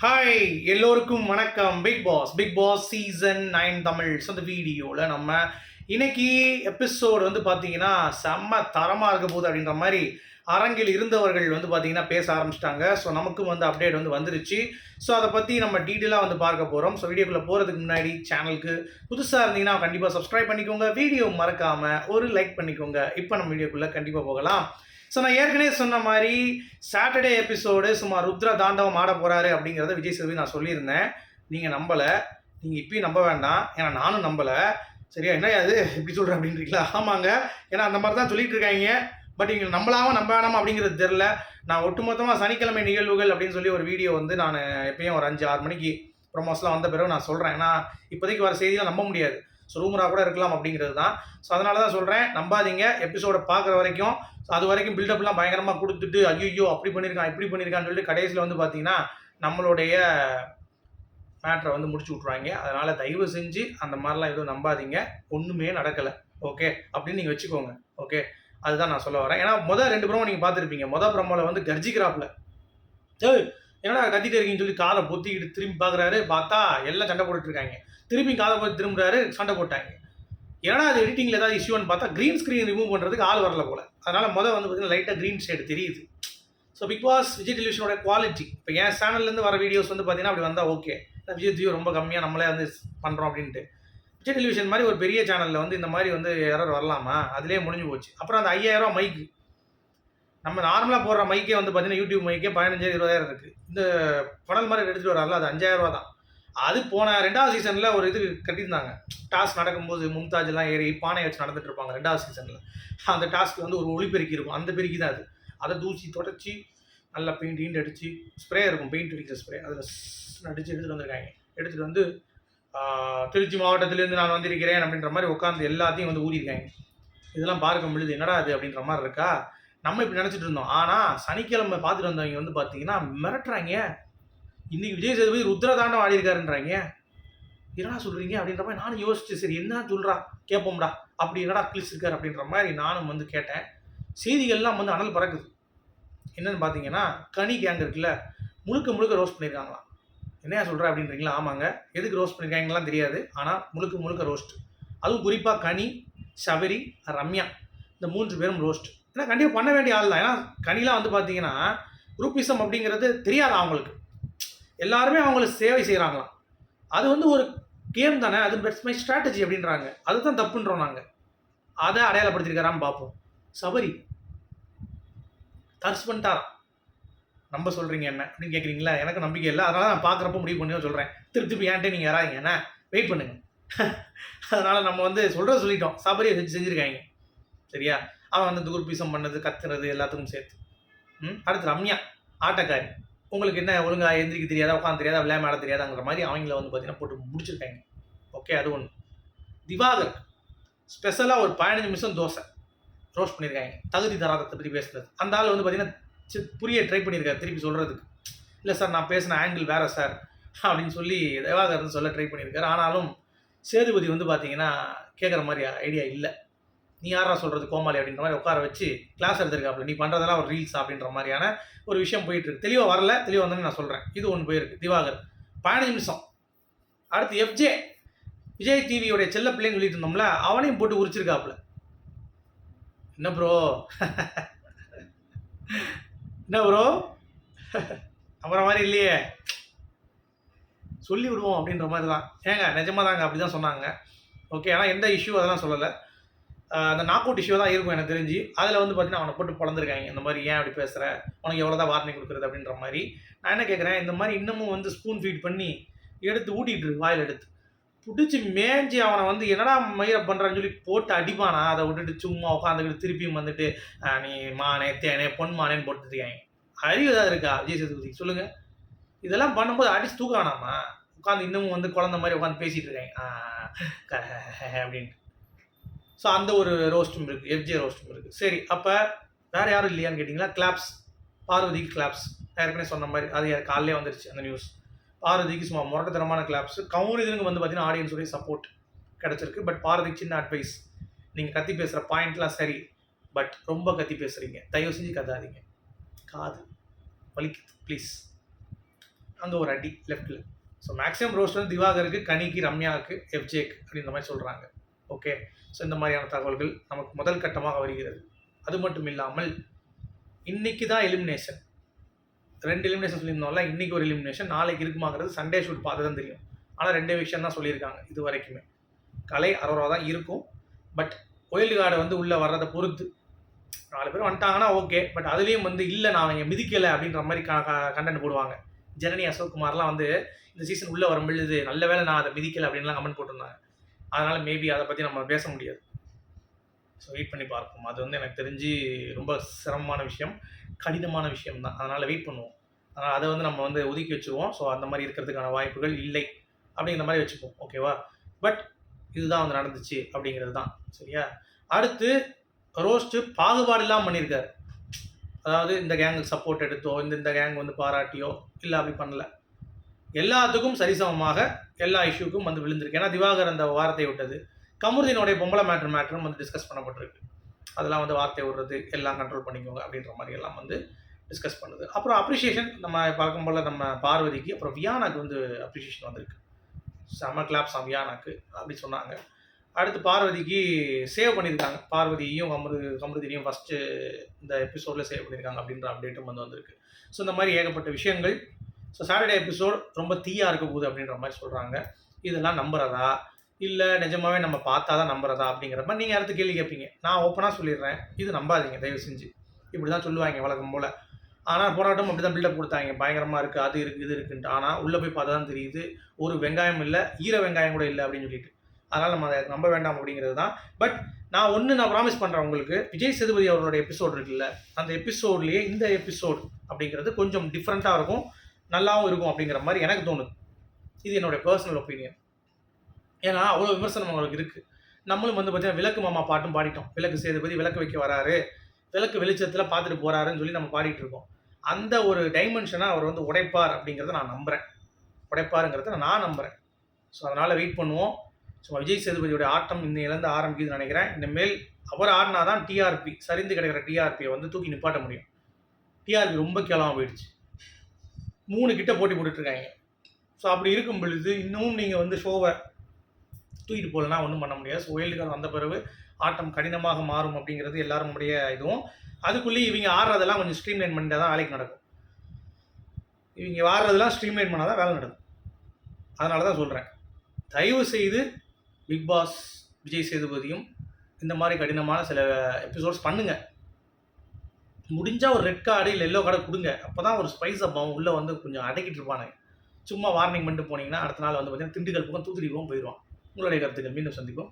Hi எல்லோருக்கும் வணக்கம். Bigg Boss Bigg Boss season nine Tamils அந்த வீடியோவில் நம்ம இன்னைக்கு எபிசோடு வந்து பார்த்தீங்கன்னா செம்ம தரமாக இருக்க போகுது அப்படின்ற மாதிரி அரங்கில் இருந்தவர்கள் வந்து பார்த்தீங்கன்னா பேச ஆரம்பிச்சிட்டாங்க. ஸோ நமக்கும் வந்து அப்டேட் வந்து வந்துருச்சு. ஸோ அதை பற்றி நம்ம டீட்டெயிலாக வந்து பார்க்க போகிறோம் ஸோ வீடியோக்குள்ளே போகிறதுக்கு முன்னாடி சேனலுக்கு புதுசாக இருந்தீங்கன்னா கண்டிப்பாக சப்ஸ்கிரைப் பண்ணிக்கோங்க. வீடியோ மறக்காமல் ஒரு லைக் பண்ணிக்கோங்க. இப்போ நம்ம வீடியோக்குள்ளே கண்டிப்பாக போகலாம். ஸோ நான் ஏற்கனவே சொன்ன மாதிரி சாட்டர்டே எபிசோடு சும்மா ருத்ர தாண்டவம் ஆட போகிறாரு அப்படிங்கிறத விஜய் சேதுபதி நான் சொல்லியிருந்தேன். நீங்கள் நம்பலை. நீங்கள் இப்பயும் நம்ப வேண்டாம். ஏன்னா நானும் நம்பலை. சரியா? என்ன அது எப்படி சொல்கிறேன் அப்படின்றீங்களா? ஆமாங்க. ஏன்னா அந்த மாதிரி தான் சொல்லிட்டு இருக்காங்க. பட் இங்கே நம்பலாமா நம்ப வேணாமா அப்படிங்கிறது தெரில நான் ஒட்டுமொத்தமாக சனிக்கிழமை நிகழ்வுகள் அப்படின்னு சொல்லி ஒரு வீடியோ வந்து நான் எப்பயும் ஒரு அஞ்சு ஆறு மணிக்கு ப்ரொமோஸ்லாம் வந்த பிறகு நான் சொல்கிறேன் ஏன்னா இப்போதைக்கு வர செய்தியெலாம் நம்ப முடியாது. ஸோ ரூமராக கூட இருக்கலாம் அப்படிங்கிறது தான். ஸோ அதனால தான் சொல்கிறேன் நம்பாதீங்க. எபிசோடை பார்க்குற வரைக்கும் ஸோ அது வரைக்கும் பில்டப்லாம் பயங்கரமாக கொடுத்துட்டு ஐயோ அப்படி பண்ணியிருக்கான் இப்படி பண்ணியிருக்கான்னு சொல்லிட்டு கடைசியில் வந்து பார்த்தீங்கன்னா நம்மளுடைய மேட்ரை வந்து முடிச்சு விட்ருவாங்க அதனால் தயவு செஞ்சு அந்த மாதிரிலாம் எதுவும் நம்பாதீங்க. ஒன்றுமே நடக்கலை. ஓகே அப்படின்னு நீங்கள் வச்சுக்கோங்க. ஓகே அதுதான் நான் சொல்ல வரேன். ஏன்னா மொதல் ரெண்டு ப்ரோமோ நீங்கள் பார்த்துருப்பீங்க. மொதல் ப்ரோமோவில் வந்து கர்ஜிக்கிறாப்பில் ஏன்னா என்னடா கத்திட்டு இருக்கீங்கன்னு சொல்லி காதை பொத்திக்கிட்டு திரும்பி பார்க்குறாரு. பார்த்தா எல்லாம் சண்டை போட்டுட்டு இருக்காங்க திரும்பி காதை போய் திரும்புறாரு சண்டை போட்டாங்க. ஏன்னா அது எடிட்டிங்கில் ஏதாவது இஷ்யூன்னு பார்த்தா க்ரீன் ஸ்க்ரீன் ரிமூவ் பண்ணுறதுக்கு ஆள் வரல போல. அதனால் முதல் வந்து பார்த்தீங்கன்னா லைட்டாக க்ரீன் ஷேடு தெரியுது. ஸோ பிக் பாஸ் விஜய் டெலிவிஷனோட குவாலிட்டி இப்போ என் சேனல்லேருந்து வர வீடியோஸ் வந்து பார்த்தீங்கன்னா அப்படி வந்தால் ஓகே விஜய் ஜியோ ரொம்ப கம்மியாக நம்மளே வந்து பண்ணுறோம் அப்படின்ட்டு. விஜய் டெலிவிஷன் மாதிரி ஒரு பெரிய சேனலில் வந்து இந்த மாதிரி வந்து எரர் வரலாமா? அதிலே முடிஞ்சு போச்சு. அப்புறம் அந்த ஐயாயிரம் மைக்கு நம்ம நார்மலாக போடுற மைக்கே வந்து பார்த்தீங்கன்னா யூடியூப் மைக்கே பதினஞ்சாயிரம் இருபதாயிரம் இருக்குது இந்த படல் மாதிரி எடுத்துகிட்டு வராங்களா அது அஞ்சாயிரம் ரூபா தான். அது போன ரெண்டாவது சீசனில் ஒரு இது கட்டியிருந்தாங்க. டாஸ்க் நடக்கும்போது மும்தாஜ்லாம் ஏறி பானை வச்சு நடந்துட்டு இருப்பாங்க ரெண்டாவது சீசனில் அந்த டாஸ்க் வந்து ஒரு ஒளிப்பெருக்கி இருக்கும். அந்த பெருக்கி தான் அது. அதை தூசி தொடச்சி நல்லா பெயிண்ட் கீண்ட் அடித்து ஸ்ப்ரே இருக்கும். பெயிண்ட் அடிக்கிற ஸ்ப்ரே அதில் அடித்து எடுத்துகிட்டு வந்திருக்காங்க. எடுத்துகிட்டு வந்து திருச்சி மாவட்டத்திலேருந்து நான் வந்திருக்கிறேன் அப்படின்ற மாதிரி உட்காந்து எல்லாத்தையும் வந்து ஊறியிருக்காங்க இதெல்லாம் பார்க்க முடியுது என்னடா அது அப்படின்ற மாதிரி இருக்கா? நம்ம இப்படி நினச்சிட்டு இருந்தோம். ஆனால் சனிக்கிழமை பார்த்துட்டு வந்தவங்க வந்து பார்த்தீங்கன்னா மிரட்டுறாங்க. இன்னைக்கு விஜய் சேதுபதி ருத்ரதாண்டம் ஆடியிருக்காருன்றாங்க. என்னடா சொல்கிறீங்க அப்படின்ற மாதிரி நானும் யோசிச்சு சரி என்ன சொல்கிறா கேட்போம்டா அப்படி என்னடா கிளிஸ் இருக்கார் அப்படின்ற மாதிரி நானும் வந்து கேட்டேன். செய்திகள்லாம் வந்து அனல் பறக்குது. என்னன்னு பார்த்தீங்கன்னா கனி கேங் இருக்குல்ல முழுக்க முழுக்க ரோஸ்ட் பண்ணியிருக்காங்களாம். என்னையா சொல்கிற அப்படின்றீங்களா? ஆமாங்க. எதுக்கு ரோஸ்ட் பண்ணியிருக்காங்கலாம் தெரியாது. ஆனால் முழுக்க முழுக்க ரோஸ்ட் அதுவும் குறிப்பாக கனி சபரி ரம்யா. இந்த மூன்று பேரும் ரோஸ்ட் ஏன்னா கண்டிப்பாக பண்ண வேண்டிய ஆள் தான். ஏன்னா கனிலாம் வந்து பார்த்தீங்கன்னா குரூப்பிசம் அப்படிங்கிறது தெரியாது அவங்களுக்கு? எல்லாருமே அவங்களுக்கு சேவை செய்கிறாங்களாம் அது வந்து ஒரு கேம் தானே அது பெட்ஸ் மை ஸ்ட்ராட்டஜி அப்படின்றாங்க. அதுதான் தப்புன்றோம் நாங்கள் அதை அடையாளப்படுத்திருக்காரான்னு பார்ப்போம். சபரி தர்ஸ் பண்ணிட்டாராம் நம்ப சொல்கிறீங்க என்ன அப்படின்னு கேட்குறீங்களா எனக்கு நம்பிக்கை இல்லை. அதனால் நான் பார்க்குறப்ப முடிவு பண்ணி சொல்கிறேன் திருப்பி திருப்பி ஏன்ட்டே நீங்கள் யாராங்க என்ன? வெயிட் பண்ணுங்க. அதனால் நம்ம வந்து சொல்கிறத சொல்லிட்டோம். சபரியை செஞ்சு செஞ்சுருக்காங்க. சரியா? அவன் வந்து குரூப்பிசம் பண்ணது கத்துறது எல்லாத்துக்கும் சேர்த்து. ம்? அடுத்து ரம்யா ஆட்டக்காரி. உங்களுக்கு என்ன ஒழுங்காக எந்திரிக்க தெரியாதா உட்காந்து தெரியாதா விளையாட தெரியாதாங்கிற மாதிரி அவங்கள வந்து பார்த்தீங்கன்னா போட்டு முடிச்சிருக்காங்க. ஓகே அது ஒன்று திவாகர் ஸ்பெஷலாக ஒரு பதினஞ்சு நிமிஷம் தோசை ரோஸ்ட் பண்ணியிருக்காங்க தகுதி தராதத்தை பற்றி பேசுறது. அந்த ஆள் வந்து பார்த்தீங்கன்னா சி- புரிய ட்ரை பண்ணியிருக்காரு திருப்பி சொல்கிறதுக்கு இல்லை சார் நான் பேசின ஆங்கிள் வேறு சார் அப்படின்னு சொல்லி தேவாகர்னு சொல்ல ட்ரை பண்ணியிருக்காரு ஆனாலும் சேதுபதி வந்து பார்த்தீங்கன்னா கேட்குற மாதிரி ஐடியா இல்லை. நீ யாரா சொல்கிறது கோமாளி அப்படின்ற மாதிரி உட்கார வச்சு கிளாஸ் எடுத்திருக்காப்புல நீ பண்ணுறதெல்லாம் ஒரு ரீல்ஸ் அப்படின்ற மாதிரியான ஒரு விஷயம் போயிட்டு இருக்கு. தெளிவாக வரல தெளிவாக வந்தோன்னு நான் சொல்கிறேன் இது ஒன்று போயிருக்கு. திவாகர். பதினஞ்சு நிமிஷம். அடுத்து எஃப்ஜே விஜய் டிவியோடைய செல்ல பிள்ளைன்னு சொல்லிட்டு இருந்தோம்ல அவனையும் போட்டு உரிச்சிருக்காப்புல. என்ன ப்ரோ என்ன ப்ரோ அப்புறம் மாதிரி இல்லையே. சொல்லி விடுவோம் அப்படின்ற மாதிரி தான் ஏங்க நிஜமாக தாங்க அப்படி தான் சொன்னாங்க. ஓகே ஆனால் எந்த இஷ்யூ அதெல்லாம் சொல்லலை. அந்த நாக் அவுட் இஷ்யூ தான் இருக்கும் எனக்கு தெரிஞ்சு. அதில் வந்து பார்த்தீங்கன்னா அவனை போட்டு பிறந்திருக்காங்க இந்த மாதிரி ஏன் அப்படி பேசுகிற உனக்கு எவ்வளோ தான் வார்னிங் கொடுக்குறது அப்படின்ற மாதிரி. நான் என்ன கேட்குறேன் இந்த மாதிரி இன்னமும் வந்து ஸ்பூன் ஃபீட் பண்ணி எடுத்து ஊட்டிட்டு இருக்கு வாயில் எடுத்து. பிடிச்சி மேஞ்சி அவனை வந்து என்னடா மயிரை பண்ணுறான்னு சொல்லி போட்டு அடிப்பானா? அதை விட்டுட்டு சும்மா உட்காந்துக்கிட்டு திருப்பியும் வந்துட்டு நீ மானே தேனே பொன் மானேன்னு போட்டுருக்காங்க அறிவு ஏதாவது இருக்கா? விஜய் சேதுபதி சொல்லுங்கள் இதெல்லாம் பண்ணும்போது அடிச்சு தூக்கானாமா உட்காந்து இன்னமும் வந்து குழந்த மாதிரி உட்காந்து பேசிகிட்டு இருக்காங்க. அப்படின்ட்டு ஸோ அந்த ஒரு ரோஸ்ட்டும் இருக்குது எஃப்ஜே ரோஸ்ட்டும் இருக்குது சரி அப்போ வேறு யாரும் இல்லையான்னு கேட்டிங்கன்னா கிளாப்ஸ் பார்வதிக்கு கிளாப்ஸ் ஏற்கனவே சொன்ன மாதிரி அது காலையிலே வந்துருச்சு அந்த நியூஸ் பார்வதிக்கு சும்மா முரட்டத்தனமான கிளாப்ஸ் கவுனிதனுக்கு வந்து பார்த்தீங்கன்னா ஆடியன்ஸுடைய சப்போர்ட் கிடச்சிருக்கு. பட் பார்வதிக்கு சின்ன அட்வைஸ் நீங்கள் கத்தி பேசுகிற பாயிண்ட்லாம் சரி பட் ரொம்ப கத்தி பேசுகிறீங்க தயவு செஞ்சு கத்தாதீங்க. காது வலிக்குது ப்ளீஸ் அங்கே ஒரு அடி லெஃப்ட்டில் ஸோ மேக்ஸிமம் ரோஸ்ட் வந்து திவாகருக்கு கனிக்கு ரம்யாவுக்கு எஃப்ஜேக் அப்படின்ற மாதிரி சொல்கிறாங்க ஓகே. ஸோ இந்த மாதிரியான தகவல்கள் நமக்கு முதல் கட்டமாக வருகிறது. அது மட்டும் இல்லாமல் இன்னைக்கு தான் எலிமினேஷன் ரெண்டு எலிமினேஷன் சொல்லியிருந்தோம்ல இன்றைக்கி ஒரு எலிமினேஷன் நாளைக்கு இருக்குமாங்கிறது சண்டே ஷூட் பார்த்து தான் தெரியும். ஆனால் ரெண்டே விஷயம் தான் சொல்லியிருக்காங்க இது வரைக்குமே. கலை அரோரா தான் இருக்கும். பட் ஒயில்டு கார்டு வந்து உள்ளே வர்றதை பொறுத்து. நாலு பேர் வந்துட்டாங்கன்னா ஓகே பட் அதுலேயும் வந்து இல்லை நான் அவங்க மிதிக்கலை அப்படின்ற மாதிரி கண்டென்ட் போடுவாங்க. ஜனனி அசோக்குமார்லாம் வந்து இந்த சீசன் உள்ளே வரும்பொழுது நல்ல வேளை நான் அதை மிதிக்கலை அப்படின்லாம் கமெண்ட் போட்டிருந்தாங்க. அதனால் மேபி அதை பற்றி நம்ம பேச முடியாது. ஸோ வெயிட் பண்ணி பார்ப்போம். அது வந்து எனக்கு தெரிஞ்சு ரொம்ப சிரமமான விஷயம் கடினமான விஷயம் தான் அதனால் வெயிட் பண்ணுவோம். அதனால் அதை வந்து நம்ம வந்து ஒதுக்கி வச்சுருவோம். ஸோ அந்த மாதிரி இருக்கிறதுக்கான வாய்ப்புகள் இல்லை. அப்படிங்கிற மாதிரி வச்சுப்போம். ஓகேவா பட் இதுதான் வந்து நடந்துச்சு அப்படிங்கிறது தான். சரியா? அடுத்து ரோஸ்ட்டு பாகுபாடு இல்லாமல் பண்ணியிருக்காரு. அதாவது இந்த கேங்குக்கு சப்போர்ட் எடுத்தோ இந்த இந்த கேங் வந்து பாராட்டியோ இல்லை அப்படி பண்ணலை. எல்லாத்துக்கும் சரிசமமாக எல்லா இஷ்யூக்கும் வந்து விழுந்திருக்கு. ஏன்னா திவாகர் அந்த வார்த்தையை விட்டது. கமருதீனுடைய பொம்பளை மேட்ரு மேட்ரும் வந்து டிஸ்கஸ் பண்ணப்பட்டிருக்கு. அதெல்லாம் வந்து வார்த்தை விடுறது எல்லாம் கண்ட்ரோல் பண்ணிக்கோங்க அப்படின்ற மாதிரி எல்லாம் வந்து டிஸ்கஸ் பண்ணுது. அப்புறம் அப்ரிஷியேஷன் நம்ம பார்க்கும் போல் நம்ம பார்வதிக்கு அப்புறம் வியானாக்கு வந்து அப்ரிஷியேஷன் வந்திருக்கு. செம கிளாப்ஸ் வியானாக்கு அப்படி சொன்னாங்க. அடுத்து பார்வதிக்கு சேவ் பண்ணியிருக்காங்க. பார்வதியையும் அமிரு கமருதினையும் ஃபஸ்ட்டு இந்த எபிசோடில் சேவ் பண்ணியிருக்காங்க அப்படின்ற அப்டேட்டும் வந்து வந்திருக்கு. ஸோ இந்த மாதிரி ஏகப்பட்ட விஷயங்கள் ஸோ சாட்டர்டே எபிசோட் ரொம்ப தீயாக இருக்க போகுது அப்படின்ற மாதிரி சொல்கிறாங்க இதெல்லாம் நம்புறதா? இல்லை நிஜமாவே நம்ம பார்த்தா தான் நம்புறதா? அப்படிங்கிற மாதிரி நீங்கள் அடுத்து கேள்வி கேட்பீங்க நான் ஓப்பனாக சொல்லிடுறேன். இது நம்பாதீங்க தயவு செஞ்சு. இப்படி தான் சொல்லுவாங்க வழக்கம் போல். ஆனால் போராட்டம் அப்படி தான் பில்டப் கொடுத்தாங்க. பயங்கரமாக இருக்குது அது இருக்குது இது இருக்குன்ட்டு. ஆனால் உள்ளே போய் பார்த்தா தான் தெரியுது. ஒரு வெங்காயம் இல்லை ஈர வெங்காயம் கூட இல்லை அப்படின்னு சொல்லிட்டு. அதனால் நம்ம அதை நம்ப வேண்டாம் அப்படிங்கிறது தான். பட் நான் ஒன்று நான் ப்ராமிஸ் பண்ணுறேன் உங்களுக்கு. விஜய் சேதுபதி அவரோட எபிசோடு இருக்குல்ல அந்த எபிசோட்லேயே இந்த எபிசோட் அப்படிங்கிறது கொஞ்சம் டிஃப்ரெண்ட்டாக இருக்கும். நல்லாவும் இருக்கும் அப்படிங்கிற மாதிரி எனக்கு தோணுது. இது என்னுடைய பர்சனல் ஒப்பீனியன் ஏன்னா அவ்வளோ விமர்சனம் அவங்களுக்கு இருக்குது நம்மளும் வந்து பார்த்தீங்கன்னா விளக்கு மாமா பாட்டும் பாடிட்டோம். விளக்கு சேதுபதி விளக்கு வைக்க வராரு. விளக்கு வெளிச்சத்தில் பார்த்துட்டு போகிறாருன்னு சொல்லி நம்ம பாடிட்டு இருக்கோம். அந்த ஒரு டைமென்ஷனை அவர் வந்து உடைப்பார் அப்படிங்கிறத நான் நம்புகிறேன் உடைப்பாருங்கிறத நான் நம்புகிறேன் ஸோ அதனால் வெயிட் பண்ணுவோம். ஸோ விஜய் சேதுபதியோட ஆட்டம் இன்னையிலேருந்து ஆரம்பிக்குதுன்னு நினைக்கிறேன். இனிமேல் அவர் ஆடினா தான் டிஆர்பி சரிந்து கிடைக்கிற டிஆர்பியை வந்து தூக்கி நிப்பாட்ட முடியும். டிஆர்பி ரொம்ப கேவலமாக போயிடுச்சு. மூணு கிட்ட போட்டி போட்டுட்ருக்காங்க. ஸோ அப்படி இருக்கும் பொழுது இன்னமும் நீங்கள் வந்து ஷோவை தூக்கிட்டு போகலன்னா ஒன்றும் பண்ண முடியாது. ஸோ ஒயில்டு கார்டு வந்த பிறகு ஆட்டம் கடினமாக மாறும் அப்படிங்கிறது எல்லாருடைய இதுவும். அதுக்குள்ளேயே இவங்க ஆடுறதெல்லாம் கொஞ்சம் ஸ்ட்ரீம்லைன் பண்ணிட்டு தான் வேலைக்கு நடக்கும். இவங்க ஆடுறதெல்லாம் ஸ்ட்ரீம்லைன் பண்ணால் தான் வேலை நடக்கும். அதனால தான் சொல்கிறேன் தயவு செய்து பிக் பாஸ் விஜய் சேதுபதியும் இந்த மாதிரி கடினமான சில எபிசோட்ஸ் பண்ணுங்கள் முடிஞ்சால் ஒரு ரெட் கார்டு இல்லை எல்லோ கார்டு கொடுங்க. அப்போ தான் ஒரு ஸ்பைஸ் அப்பாவும் உள்ளே வந்து கொஞ்சம் அடக்கிட்டு இருப்பானுங்க சும்மா வார்னிங் பண்ணிட்டு போனீங்கன்னா அடுத்த நாள் வந்து பார்த்தீங்கன்னா திண்டுக்கல் பக்கம் தூத்துக்குடி போயிடுவான் உங்களுடைய கருத்துக்கள். மீண்டும் சந்திப்போம்.